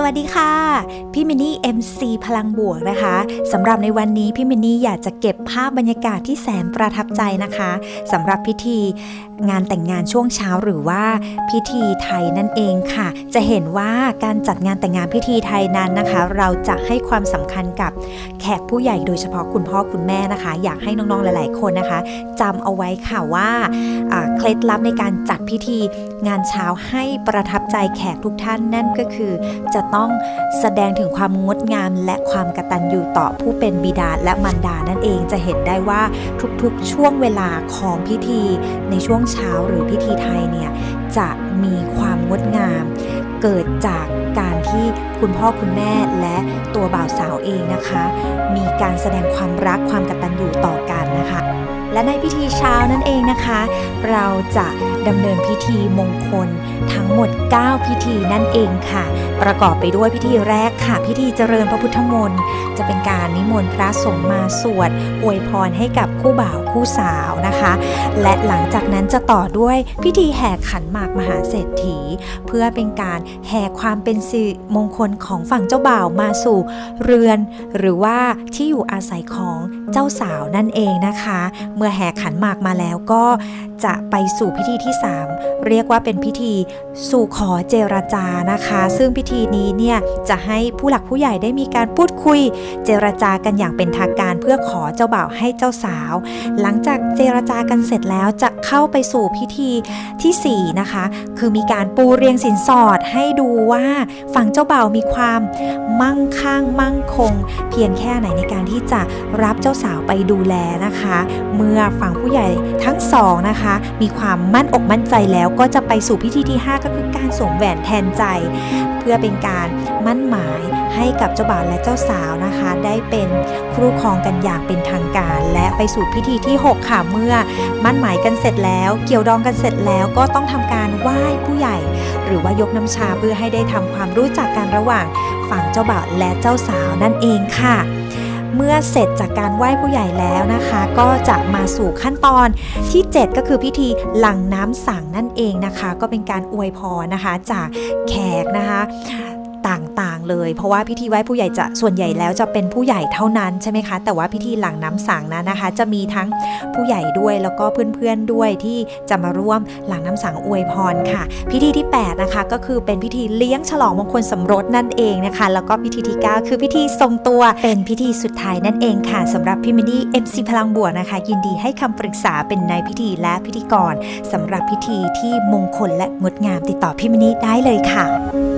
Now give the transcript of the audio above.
สวัสดีค่ะ พี่มินนี่ MC พลังบวกนะคะสำหรับในวันนี้พี่มินนี่อยากจะเก็บภาพบรรยากาศที่แสนประทับใจนะคะสำหรับพิธี งานแต่งงานช่วงเช้าหรือว่าพิธีไทยนั่นเองค่ะ จะเห็นว่าการจัดงานแต่งงานพิธีไทยนั้นนะคะ เราจะให้ความสำคัญกับแขกผู้ใหญ่โดยเฉพาะคุณพ่อคุณแม่นะคะ อยากให้น้องๆหลายๆคนนะคะจำเอาไว้ค่ะว่าอ่าเคล็ดลับในการจัดพิธีงานเช้าให้ประทับใจแขกทุกท่านนั่นก็คือ จะต้องแสดงถึงความงดงามและความกตัญญูต่อผู้เป็นบิดาและมารดานั่นเองจะเห็นได้ว่าทุกๆช่วงเวลาของพิธีในช่วงเช้าหรือพิธีไทยเนี่ยจะมีความงดงาม เกิดจาก ที่คุณพ่อคุณแม่และตัวบ่าวสาวเองนะคะ มีการแสดงความรักความกตัญญูต่อกันนะคะ และในพิธีเช้านั่นเองนะคะ เราจะดำเนินพิธีมงคลทั้งหมด 9 พิธีนั่นเองค่ะ ประกอบไปด้วยพิธีแรกค่ะ พิธีเจริญพระพุทธมนต์จะเป็นการนิมนต์พระสงฆ์มาสวดอวยพรให้กับคู่บ่าวคู่สาวนะคะ และหลังจากนั้นจะต่อด้วยพิธีแห่ขันหมากมหาเศรษฐี เพื่อเป็นการแห่ความเป็นสิมงคลของฝั่งเจ้าบ่าวมาสู่เรือน หรือว่าที่อยู่อาศัยของเจ้าสาวนั่นเองนะคะ เมื่อแห่ขันหมากมาแล้วก็จะไปสู่พิธีที่ 3 เรียกว่าเป็นพิธีสู่ขอเจรจานะคะ ซึ่งพิธีนี้เนี่ยจะให้ผู้หลักผู้ใหญ่ได้มีการพูดคุย เจรจากันอย่างเป็นทางการเพื่อขอเจ้าบ่าวให้เจ้าสาว หลังจากเจรจากันเสร็จแล้วจะเข้าไปสู่พิธีทีสี่4 นะคะ คือมีการปูเรียงสินสอดให้ดูว่าฝั่งเจ้าบ่าวมีความมั่งคั่งมั่งคง เพียงแค่ไหนในการที่จะรับเจ้าสาวไปดูแลนะคะ เมื่อฝั่งผู้ใหญ่ทั้งสองนะคะ มีความมั่นอกมั่นใจแล้วก็จะไปสู่พิธีที่ 5 ก็คือการสวมแหวนแทนใจ เพื่อเป็นการมั่นหมายให้กับเจ้าบ่าวและเจ้าสาวนะคะ ได้เป็นครูครองกันอย่างเป็นทางการ และไปสู่พิธีที่ 6 ค่ะเมื่อมั่นหมายกันเสร็จแล้ว เกี่ยวดองกันเสร็จแล้วก็ต้องทำการไหว้ผู้ใหญ่ หรือว่ายกน้ำชาเพื่อให้ได้ทำความรู้จักกันระหว่างฝั่งเจ้าบ่าวและเจ้าสาวนั่นเองค่ะ เมื่อเสร็จจากการไหว้ผู้ใหญ่แล้วนะคะ ก็จะมาสู่ขั้นตอนที่ 7 ก็คือพิธีหลั่งน้ำสังนั่นเองนะคะ ก็เป็นการอวยพรนะคะจากแขกนะคะ ต่างๆ เลย เพราะว่าพิธีไหว้ผู้ใหญ่จะส่วนใหญ่แล้วจะเป็นผู้ใหญ่เท่านั้นใช่ไหมคะ แต่ว่าพิธีหลังน้ำสังนั้นะคะ จะมีทั้งผู้ใหญ่ด้วยแล้วก็เพื่อนๆด้วยที่จะมาร่วมหลังน้ำสังอวยพรค่ะ พิธีที่ 8 นะคะ ก็คือเป็นพิธีเลี้ยงฉลองมงคลสมรสนั่นเองนะคะ แล้วก็พิธีที่ 9 คือพิธีทรงตัวเป็นพิธีสุดท้ายนั่นเองค่ะสำหรับพี่มินี่ MC พลังบวกนะคะ ยินดีให้คำปรึกษาเป็นนายพิธีและพิธีกรสำหรับพิธีที่มงคลและงดงามติดต่อพี่มินนี่ได้เลยค่ะ